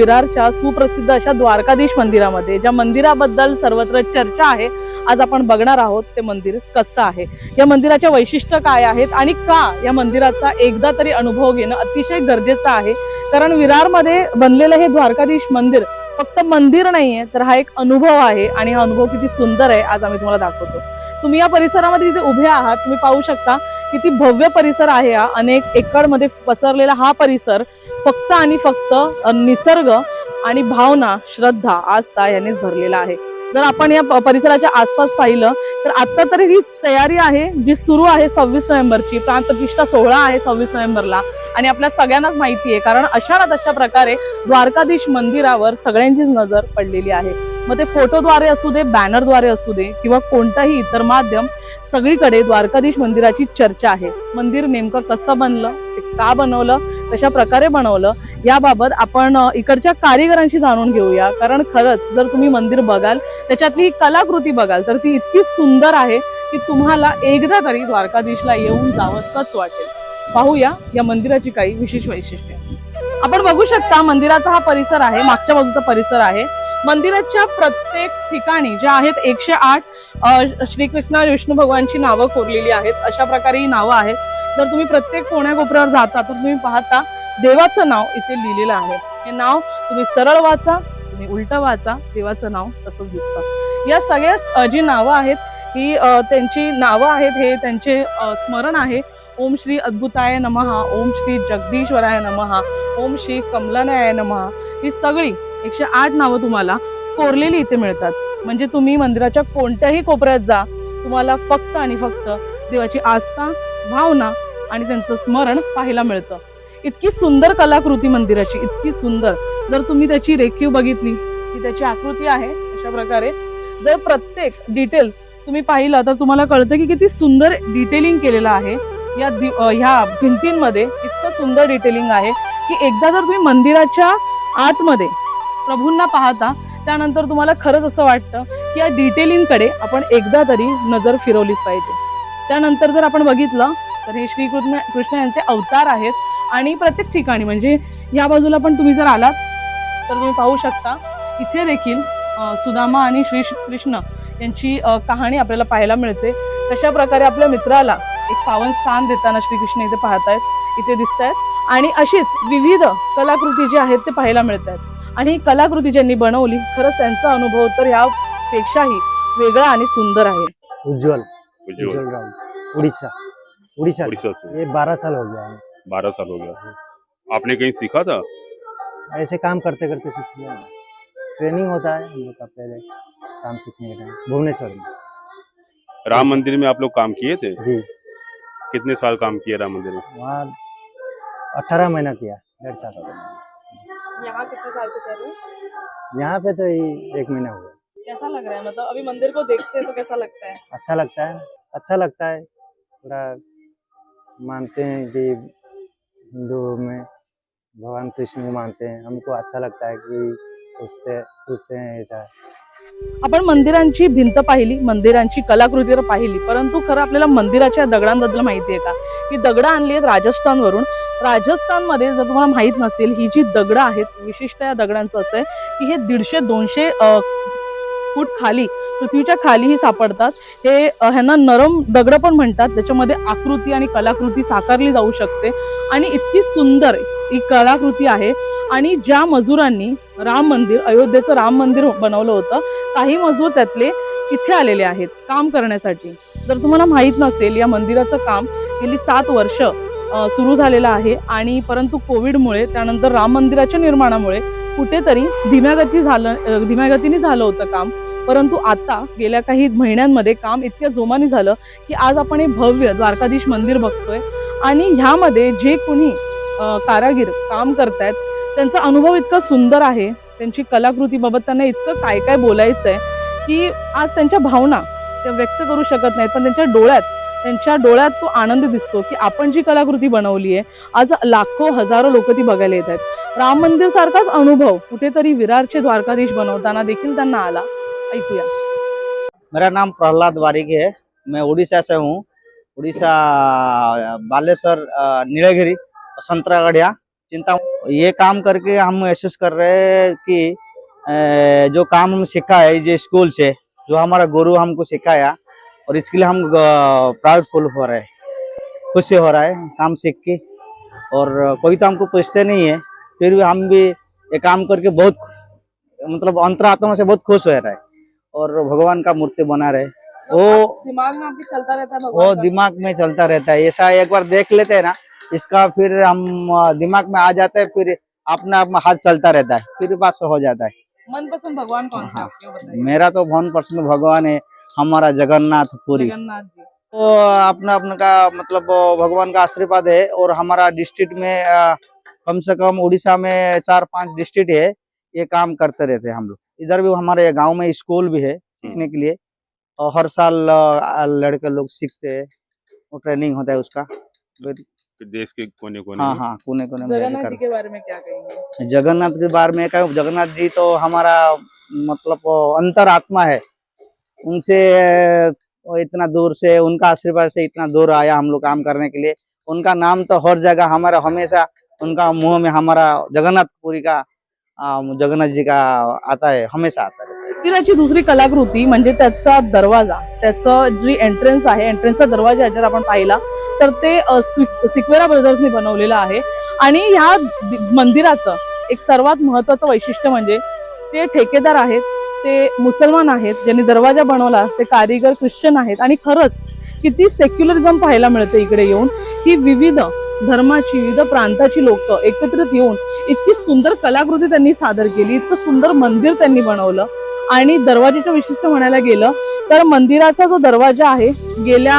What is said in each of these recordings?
विरारच्या सुप्रसिद्ध अशा द्वारकाधीश मंदिरामध्ये ज्या मंदिराबद्दल सर्वत्र चर्चा आहे आज आपण बघणार आहोत ते मंदिर कसं आहे. या मंदिराचे वैशिष्ट्य काय आहेत आणि का या मंदिराचा एकदा तरी अनुभव घेणं अतिशय गरजेचं आहे? कारण विरारमध्ये बनलेलं हे द्वारकाधीश मंदिर फक्त मंदिर नाहीये तर हा एक अनुभव आहे आणि हा अनुभव किती सुंदर आहे आज आम्ही तुम्हाला दाखवतो. तुम्ही या परिसरामध्ये जिथे उभे आहात तुम्ही पाहू शकता किती भव्य परिसर आहे हा. अनेक एकरमध्ये पसरलेला हा परिसर फक्त आणि फक्त निसर्ग आणि भावना श्रद्धा आस्था यांनीच भरलेला आहे. जर आपण या परिसराच्या आसपास पाहिलं तर आत्ता तरी ही तयारी आहे जी सुरू आहे सव्वीस नोव्हेंबरची. प्रांतप्रतिष्ठा सोहळा आहे सव्वीस नोव्हेंबरला. आणि आपल्या सगळ्यांनाच माहिती आहे कारण अशा ना तशा प्रकारे द्वारकाधीश मंदिरावर सगळ्यांचीच नजर पडलेली आहे. मग ते फोटोद्वारे असू दे बॅनरद्वारे असू दे किंवा कोणताही इतर माध्यम सगळीकडे द्वारकाधीश मंदिराची चर्चा आहे. मंदिर नेमकं कसं बनलं ते का बनवलं कशा प्रकारे बनवलं याबाबत आपण इकडच्या कारिगरांशी जाणून घेऊया. कारण खरंच जर तुम्ही मंदिर बघाल त्याच्यातली ही कलाकृती बघाल तर ती इतकी सुंदर आहे की तुम्हाला एकदा तरी द्वारकाधीशला येऊन जावंसच वाटेल. पाहूया या मंदिराची काही विशेष वैशिष्ट्ये. आपण बघू शकता मंदिराचा हा परिसर आहे मागच्या बाजूचा परिसर आहे. मंदिराच्या प्रत्येक ठिकाणी ज्या आहेत एकशे आठ श्रीकृष्ण विष्णू भगवानची नावं कोरलेली आहेत. अशा प्रकारे ही नावं आहेत. जर तुम्ही प्रत्येक कोण्या कोपऱ्यावर जाता तर तुम्ही पाहता देवाचं नाव इथे लिहिलेलं आहे. हे नाव तुम्ही सरळ वाचा तुम्ही उलट वाचा देवाचं नाव तसंच दिसतं. या सगळ्या जी नावं आहेत ही त्यांची नावं आहेत हे त्यांचे स्मरण आहे. ओम श्री अद्भुताय नमहा ओम श्री जगदीश्वराय नमहा ओम श्री कमलनाय नमहा. ही सगळी एकशे आठ नावं तुम्हाला कोरलेली इथे मिळतात. म्हणजे तुम्ही मंदिराच्या कोणत्याही कोपऱ्यात जा. तुम्हाला फक्त आणि फक्त देवाची आस्था भावना आणि त्यांचं स्मरण पाहायला मिळतं. इतकी सुंदर कलाकृती मंदिराची इतकी सुंदर. जर तुम्ही त्याची रेखीव बघितली की त्याची आकृती आहे अशा प्रकारे. जर प्रत्येक डिटेल तुम्ही पाहिलं तर तुम्हाला कळतं की किती सुंदर डिटेलिंग केलेलं आहे. या दि- ह्या भिंतींमध्ये इतकं सुंदर डिटेलिंग आहे की एकदा जर तुम्ही मंदिराच्या आतमध्ये प्रभूंना पाहता त्यानंतर तुम्हाला खरंच असं वाटतं की या डिटेलिंगकडे आपण एकदा तरी नजर फिरवलीच पाहिजे. त्यानंतर जर आपण बघितलं तर हे श्रीकृष्ण कृष्ण यांचे अवतार आहेत आणि प्रत्येक ठिकाणी म्हणजे या बाजूला पण तुम्ही जर आलात तर तुम्ही पाहू शकता इथे देखील सुदामा आणि श्री कृष्ण यांची कहाणी आपल्याला पाहायला मिळते. कशा प्रकारे आपल्या मित्राला एक पावन स्थान देताना श्रीकृष्ण इथे पाहतायत इथे दिसत आहेत आणि अशीच विविध कलाकृती जी आहेत ते पाहायला मिळत आहेत आणि ही कलाकृती ज्यांनी बनवली खरंच त्यांचा अनुभव तर यापेक्षाही वेगळा आणि सुंदर आहे. उज्जवल. उज्जवल. राउत उड़ीसा. उड़ीसा. उड़ीसा से. ये बारह साल हो गया है. बारह साल हो गया। आपने कहीं सीखा था? ऐसे काम करते करते सीख लिया ट्रेनिंग होता है हम लोग का पहले काम सीखने के टाइम। भुवनेश्वर में। राम मंदिर में आप लोग काम किए थे? जी। कितने साल काम किए राम मंदिर में? वहाँ अठारह महीना किया डेढ़ साल हो गया। यहाँ कितने साल से कर रहे हैं? यहाँ पे तो यही एक महीना हुआ। कैसा लग रहा है? मतलब अभी मंदिर को देखते हैं तो कैसा लगता है? अच्छा लगता है। अच्छा लगता है। थोड़ा मानते हैं कि हिंदू में भगवान कृष्ण को मानते हैं। हमको अच्छा लगता है कि पूछते पूछते हैं ऐसा। आपण मंदिरांची भिंत पाहिली मंदिरांची कलाकृती तर पाहिली परंतु खरं आपल्याला मंदिराच्या दगडांबद्दल माहिती आहे का? ही दगडं आणली आहेत राजस्थानवरून. राजस्थानमध्ये जर तुम्हाला माहीत नसेल ही जी दगडं आहेत विशिष्ट या दगडांचं असं आहे की हे दीडशे दोनशे फूट खाली पृथ्वीच्या खालीही सापडतात. हे ह्यांना नरम दगड पण म्हणतात त्याच्यामध्ये आकृती आणि कलाकृती साकारली जाऊ शकते. आणि इतकी सुंदर ही कलाकृती आहे आणि ज्या मजुरांनी राम मंदिर अयोध्येचं राम मंदिर बनवलं होतं काही मजूर त्यातले इथे आलेले आहेत काम करण्यासाठी. जर तुम्हाला माहीत नसेल या मंदिराचं काम गेली सात वर्ष सुरू झालेलं आहे आणि परंतु कोविडमुळे त्यानंतर राम मंदिराच्या निर्माणामुळे कुठेतरी धीम्यागती झालं धीम्यागतीने झालं होतं काम. परंतु आता गेल्या काही महिन्यांमध्ये काम इतक्या जोमाने झालं की आज आपण हे भव्य द्वारकाधीश मंदिर बघतोय आणि ह्यामध्ये जे कोणी कारागीर काम करतायत त्यांचा अनुभव इतका सुंदर आहे त्यांची कलाकृतीबाबत त्यांना इतकं काय काय बोलायचं आहे की आज त्यांच्या भावना त्या व्यक्त करू शकत नाहीत पण त्यांच्या डोळ्यात त्यांच्या डोळ्यात तो आनंद दिसतो की आपण जी कलाकृती बनवली आहे आज लाखो हजारो लोक ती बघायला येत आहेत. राम मंदिर सारखाच अनुभव कुठेतरी विरारचे द्वारकाधीश बनवताना देखील त्यांना आला. ऐकूया. मेरा नाम प्रहलाद वारिक है मैं उड़ीसा से हूँ उड़ीसा बालेश्वर निळगिरी नीलगिरी संतरागढ़िया चिंता ये काम करके हम महसूस कर रहे हैं कि जो काम हम सीखा है जो स्कूल से जो हमारा गुरु हमको सिखाया और इसके लिए हम प्राउड फुल हो रहे हैं। खुशी हो रहा है काम सीख के। और कोई तो हमको पूछते नहीं है फिर भी हम भी ये काम करके बहुत मतलब अंतरात्मा से बहुत खुश हो रहा है। और भगवान का मूर्ति बना रहे वो दिमाग में आपके चलता रहता है वो दिमाग में चलता रहता है। ऐसा एक बार देख लेते हैं ना इसका फिर हम दिमाग में आ जाता है फिर अपने आप में हाथ चलता रहता है फिर पास हो जाता है। मनपसंद भगवान कौन सा है। हाँ। मेरा तो भवन पसंद भगवान है हमारा जगन्नाथ पुरी। जगन्नाथ जी। तो अपना अपने का मतलब भगवान का आशीर्वाद है और हमारा डिस्ट्रिक्ट में कम से कम उड़ीसा में चार पाँच डिस्ट्रिक्ट है ये काम करते रहते हैं हम लोग। इधर भी हमारे गाँव में स्कूल भी है सीखने के लिए। और हर साल लड़के लोग सीखते हैं वो ट्रेनिंग होता है उसका। देश के कोने कोने हाँ में। हाँ कोने कोने में जगन्नाथ जी के बारे में क्या कहेंगे। जगन्नाथ के बारे में क्या जगन्नाथ जी तो हमारा मतलब अंतर आत्मा है। उनसे इतना दूर से उनका आशीर्वाद से इतना दूर आया हम लोग काम करने के लिए। उनका नाम तो हर जगह हमारा हमेशा उनका मुंह में हमारा जगन्नाथपुरी का जगन्नाथ जी का आता है हमेशा आता रहता है। मंदिराची दुसरी कलाकृती म्हणजे त्याचा दरवाजा. त्याचं जी एंट्रन्स आहे एंट्रन्सचा दरवाजा जर आपण पाहिला तर ते सिक्वेरा ब्रदर्सनी बनवलेलं आहे. आणि ह्या मंदिराचं एक सर्वात महत्वाचं वैशिष्ट्य म्हणजे ते ठेकेदार आहेत ते मुसलमान आहेत ज्यांनी दरवाजा बनवला ते कारीगर ख्रिश्चन आहेत. आणि खरंच किती सेक्युलरिझम पाहायला मिळतं इकडे येऊन की विविध धर्माची विविध प्रांताची लोक एकत्रित येऊन इतकी सुंदर कलाकृती त्यांनी सादर केली इतकं सुंदर मंदिर त्यांनी बनवलं. आणि दरवाजेचं विशिष्ट म्हणायला गेलं तर मंदिराचा जो दरवाजा आहे गेल्या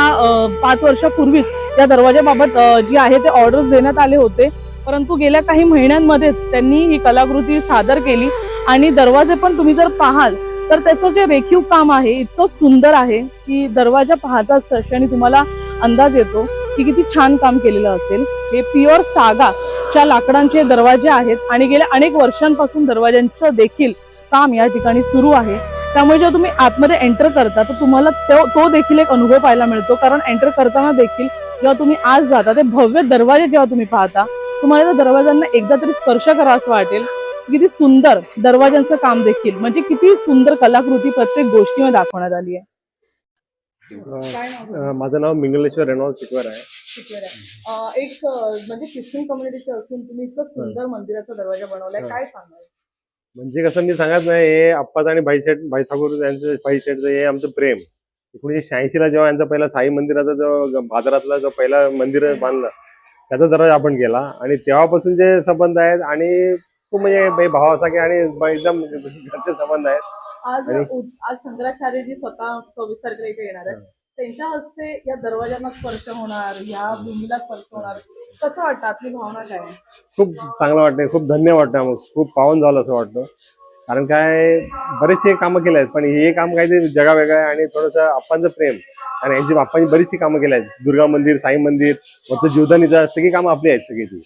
पाच वर्षापूर्वीच या दरवाजाबाबत जी आहे ते ऑर्डर्स देण्यात आले होते. परंतु गेल्या काही महिन्यांमध्येच त्यांनी ही कलाकृती सादर केली आणि दरवाजे पण तुम्ही जर पाहाल तर त्याचं जे रेखीव काम आहे इतकं सुंदर आहे की दरवाजा पाहताच क्षणी तुम्हाला अंदाज येतो की किती छान काम केलेलं असेल. हे प्युअर सागा च्या लाकडांचे दरवाजे आहेत आणि गेल्या अनेक वर्षांपासून दरवाज्यांचं देखील काम या ठिकाणी सुरू आहे. त्यामुळे जेव्हा तुम्ही आतमध्ये एंटर करता तर तुम्हाला तो तो देखील एक अनुभव पाहायला मिळतो. कारण एंटर करताना देखील जेव्हा तुम्ही आज जाता ते भव्य दरवाजे जेव्हा तुम्ही पाहता तुम्हाला त्या दरवाजांना एकदा तरी स्पर्श करा असं वाटेल. किती सुंदर दरवाजांचं काम देखील. म्हणजे किती सुंदर कलाकृती प्रत्येक गोष्टीमध्ये दाखवण्यात आली आहे. माझं नाव मिंगलेश्वर रेनॉल्ड सिकवर आहे. एक म्हणजे ख्रिश्चन कम्युनिटीचे असून तुम्ही इतकं सुंदर मंदिराचा दरवाजा बनवलाय. काय सांगाल? म्हणजे कसं मी सांगत नाही हे अप्पाच आणि भाईशेठ भाई ठाकूर यांचं भाईशेठचं हे आमचं प्रेम. एकोणीसशे शहाऐंशीला जेव्हा यांचा पहिला साई मंदिराचा जो बाजारातला जो पहिला मंदिर बांधलं त्याचा दरवाजा आपण केला. आणि तेव्हापासून जे संबंध आहेत आणि खूप म्हणजे भावासारखे आणि एकदम घरचे संबंध आहेत. आज आज शंकराचार्यजी स्वतः सव्वीस तारखेला इथे येणार आहेत. त्यांच्या हस्ते या दरवाजांना स्पर्श होणार ह्या भूमीला स्पर्श होणार. कसं वाटतं? आपली भावना काय? खूप चांगलं वाटतंय. खूप धन्य वाटतं खूप पावन झालं असं वाटतं. कारण काय बरेचसे कामं केले आहेत पण हे काम काहीतरी जगा वेगळं आहे आणि थोडंसं आप्पांचं प्रेम आणि यांची बाप्पांनी बरीचशी कामं केली आहेत. दुर्गा मंदिर साई मंदिर वरचं जीवदानीचं सगळी कामं आपली आहेत सगळी ती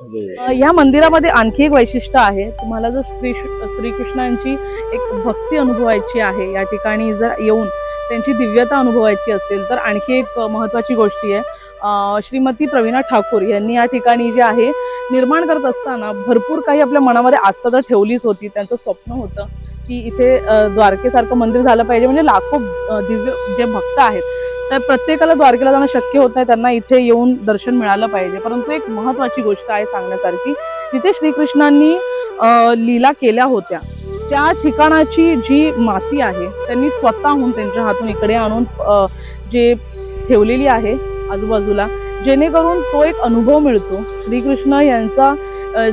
म्हणजे या मंदिरामध्ये आणखी एक वैशिष्ट्य आहे तुम्हाला जर श्री श्रीकृष्णांची एक भक्ती अनुभवायची आहे या ठिकाणी जर येऊन त्यांची दिव्यता अनुभवायची असेल तर आणखी एक महत्त्वाची महत्वाची गोष्टी आहे. श्रीमती प्रवीणा ठाकूर यांनी या ठिकाणी जे आहे निर्माण करत असताना भरपूर काही आपल्या मनामध्ये आस्था तर ठेवलीच होती. त्यांचं स्वप्न होतं की इथे द्वारकेसारखं मंदिर झालं पाहिजे. म्हणजे लाखो दिव्य जे भक्त आहेत तर प्रत्येकाला द्वारकेला जाणं शक्य होत नाही. त्यांना इथे येऊन दर्शन मिळालं पाहिजे. परंतु एक महत्वाची गोष्ट आहे सांगण्यासारखी तिथे श्रीकृष्णांनी लीला केल्या होत्या त्या ठिकाणाची जी माती आहे त्यांनी स्वतःहून त्यांच्या हातून इकडे आणून जे ठेवलेली आहे आजूबाजूला जेणेकरून तो एक अनुभव मिळतो. श्रीकृष्ण यांचा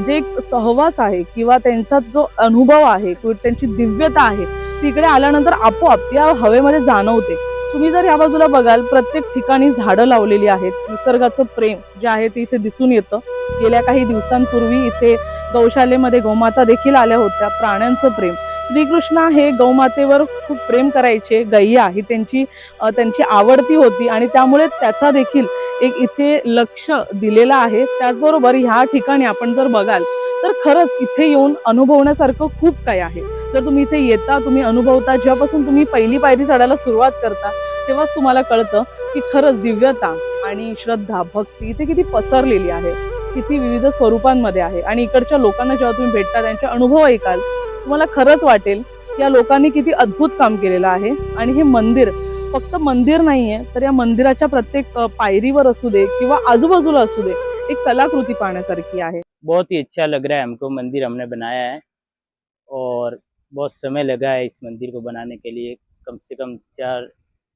जे एक सहवास आहे किंवा त्यांचा जो अनुभव आहे किंवा त्यांची दिव्यता आहे तिकडे आल्यानंतर आपोआप या हवेमध्ये जाणवते. तुम्ही जर या बाजूला बघाल प्रत्येक ठिकाणी झाडं लावलेली आहेत. निसर्गाचं प्रेम जे आहे ते इथे दिसून येतं. गेल्या काही दिवसांपूर्वी इथे गौशालेमध्ये गौमाता देखील आल्या होत्या प्राण्यांचं प्रेम. श्रीकृष्ण हे गौमातेवर खूप प्रेम करायचे गैया ही त्यांची त्यांची आवडती होती आणि त्यामुळे त्याचा देखील एक इथे लक्ष दिलेलं आहे. त्याचबरोबर ह्या ठिकाणी आपण जर बघाल तर खरंच इथे येऊन अनुभवण्यासारखं खूप काही आहे. जर तुम्ही इथे येता तुम्ही अनुभवता जेव्हापासून तुम्ही पहिली पायरी चढायला सुरुवात करता तेव्हाच तुम्हाला कळतं की खरंच दिव्यता आणि श्रद्धा भक्ती इथे किती पसरलेली आहे. किती विविध स्वरूपांमध्ये आहे. आणि इकडच्या लोकांना जेव्हा तुम्ही भेटता त्यांचे अनुभव ऐकाल तुम्हाला खरंच वाटेल की या लोकांनी किती अद्भुत काम केलेलं आहे. आणि हे मंदिर फक्त मंदिर नाहीये तर या मंदिराच्या प्रत्येक अ, पायरीवर असू दे किंवा आजूबाजूला असू दे एक कलाकृती पाहण्यासारखी आहे. बहुत ही अच्छा लग रहा है हमको मंदिर हमने बनाया है और बहुत समय लगा है इस मंदिर को बनाने के लिए। कम से कम चार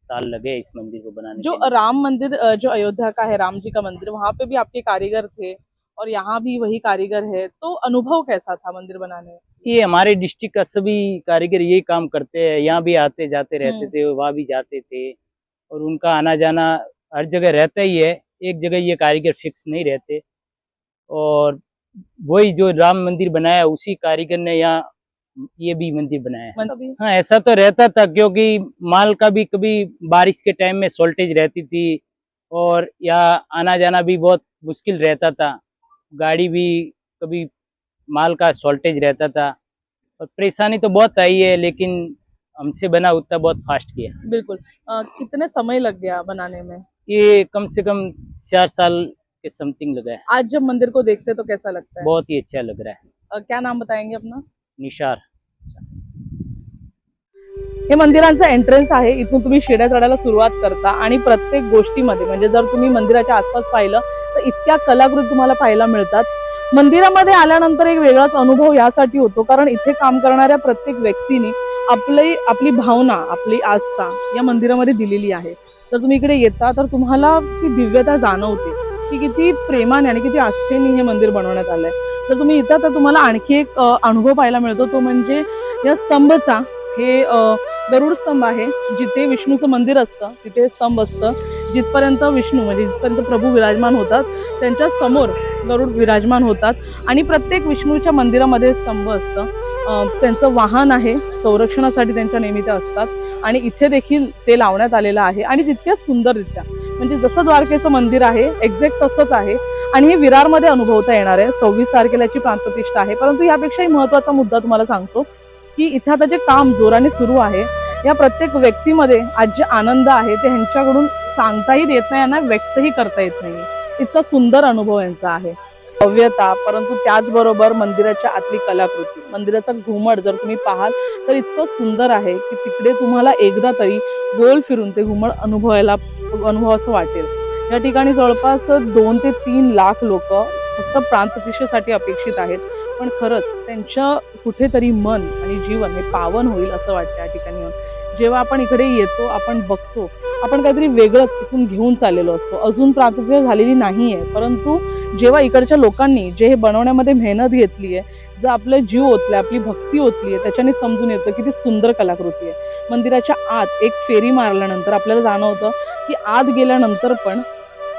साल लगे इस मंदिर को बनाने जो राम मंदिर जो अयोध्या का है राम जी का मंदिर वहाँ पे भी आपके कारीगर थे और यहाँ भी वही कारीगर है तो अनुभव कैसा था मंदिर बनाने ये हमारे डिस्ट्रिक्ट का सभी कारीगर यही काम करते हैं यहाँ भी आते जाते रहते हम्म। थे वहाँ भी जाते थे और उनका आना जाना हर जगह रहता ही है एक जगह ये कारीगर फिक्स नहीं रहते। और वही जो राम मंदिर बनाया उसी कारीगर ने यहाँ ये भी मंदिर बनाया। है मतलब हाँ ऐसा तो रहता था क्योंकि माल का भी कभी बारिश के टाइम में शॉर्टेज रहती थी और या आना जाना भी बहुत मुश्किल रहता था। गाड़ी भी कभी माल का शॉर्टेज रहता था। और परेशानी तो बहुत आई है लेकिन हमसे बना उतना बहुत फास्ट किया। बिल्कुल। अ, कितने समय लग गया बनाने में? ये कम से कम चार साल के समथिंग लगा है। आज जब मंदिर को देखते तो कैसा लगता है? बहुत ही अच्छा लग रहा है। अ, क्या नाम बताएंगे अपना? निशार। हे मंदिरांचं एंट्रन्स आहे इथून तुम्ही शिड्या चढायला सुरुवात करता आणि प्रत्येक गोष्टीमध्ये म्हणजे जर तुम्ही मंदिराच्या आसपास पाहिलं तर इतक्या कलाकृती तुम्हाला पाहायला मिळतात. मंदिरामध्ये आल्यानंतर एक वेगळाच अनुभव यासाठी होतो कारण इथे काम करणाऱ्या प्रत्येक व्यक्तीने आपली आपली भावना आपली आस्था या मंदिरामध्ये दिलेली आहे. जर तुम्ही इकडे येता तर तुम्हाला ती दिव्यता जाणवते की किती प्रेमाने आणि किती आस्थेने हे मंदिर बनवण्यात आलंय. तर तुम्ही येता तर तुम्हाला आणखी एक अनुभव पाहायला मिळतो. तो म्हणजे या स्तंभचा हे गरुड स्तंभ आहे जिथे विष्णूचं मंदिर असतं तिथे स्तंभ असतं. जिथपर्यंत विष्णू म्हणजे जिथपर्यंत प्रभू विराजमान होतात त्यांच्यासमोर गरुड विराजमान होतात. आणि प्रत्येक विष्णूच्या मंदिरामध्ये स्तंभ असतं. त्यांचं वाहन आहे. संरक्षणासाठी त्यांच्या नेहमी असतात. आणि इथे देखील ते लावण्यात आलेलं आहे. आणि तितक्याच सुंदररित्या. म्हणजे जसं द्वारकेचं मंदिर आहे एक्झॅक्ट तसंच आहे. आणि हे विरारमध्ये अनुभवता येणार आहे. सव्वीस तारखेला याची प्रांतप्रतिष्ठा आहे. परंतु यापेक्षाही महत्त्वाचा मुद्दा तुम्हाला सांगतो की इथे आता जे काम जोराने सुरू आहे या प्रत्येक व्यक्तीमध्ये आज जे आनंद आहे ते ह्यांच्याकडून सांगताही येत नाही यांना व्यक्तही करता येत नाही. इतका सुंदर अनुभव यांचा आहे. भव्यता परंतु त्याचबरोबर मंदिराच्या आतली कलाकृती मंदिराचा घुमट जर तुम्ही पाहाल तर इतकं सुंदर आहे की तिकडे तुम्हाला एकदा तरी गोल फिरून ते घुमट अनुभवायला अनुभवाचं वाटेल. या ठिकाणी जवळपास दोन ते तीन लाख लोक फक्त प्रांतप्रतिष्ठेसाठी अपेक्षित आहेत. पण खरंच त्यांच्या कुठेतरी मन आणि जीवन हे पावन होईल असं वाटतं या ठिकाणी येऊन. जेव्हा आपण इकडे येतो आपण बघतो आपण काहीतरी वेगळंच इथून घेऊन चाललेलो असतो. अजून प्राकृतिक झालेली नाही आहे परंतु जेव्हा इकडच्या लोकांनी जे हे बनवण्यामध्ये मेहनत घेतली आहे जर आपलं जीव ओतले आपली भक्ती ओतली आहे त्याच्याने समजून येतं की ती सुंदर कलाकृती आहे. मंदिराच्या आत एक फेरी मारल्यानंतर आपल्याला जाणवतं की आत गेल्यानंतर पण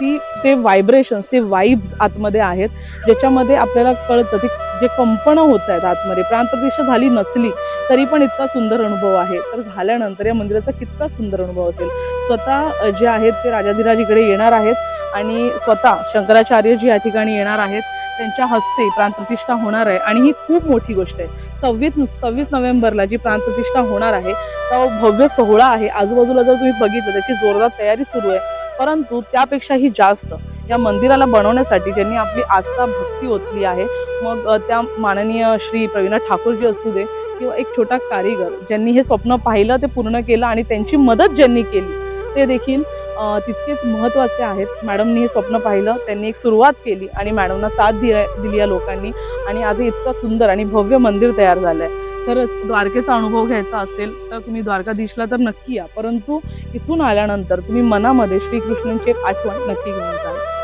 ती ते व्हायब्रेशन्स ते वाईब्स आतमध्ये आहेत ज्याच्यामध्ये आपल्याला कळतं ते जे कंपनं होत आहेत आतमध्ये. प्रांतप्रतिष्ठा झाली नसली तरी पण इतका सुंदर अनुभव आहे. तर झाल्यानंतर या मंदिराचा कितका सुंदर अनुभव असेल? स्वतः जे आहेत ते राजाधिराज इकडे येणार आहेत आणि स्वतः शंकराचार्य जी या ठिकाणी येणार आहेत. त्यांच्या हस्ते प्राणप्रतिष्ठा होणार आहे. आणि ही खूप मोठी गोष्ट आहे. सव्वीस सव्वीस नोव्हेंबरला जी प्राणप्रतिष्ठा होणार आहे तो भव्य सोहळा आहे. आजूबाजूला जर तुम्ही बघितलं त्याची जोरदार तयारी सुरू आहे. परंतु त्यापेक्षाही जास्त या मंदिराला बनवण्यासाठी ज्यांनी आपली आस्था भक्ती ओतली आहे मग त्या माननीय श्री प्रवीणा ठाकूरजी असू दे किंवा एक छोटा कारीगर ज्यांनी हे स्वप्न पाहिलं ते पूर्ण केलं आणि त्यांची मदत ज्यांनी केली ते देखील तितकेच महत्त्वाचे आहेत. मॅडमनी हे स्वप्न पाहिलं त्यांनी एक सुरुवात केली आणि मॅडमना साथ दिली दिली या लोकांनी आणि आज इतकं सुंदर आणि भव्य मंदिर तयार झालं आहे खरंच द्वारकेचा अनुभव घ्यायचा असेल तर तुम्ही द्वारकाधीशला तर नक्की या. परंतु इथून आल्यानंतर तुम्ही मनामध्ये श्रीकृष्णांची एक आठवण नक्की घेऊन जा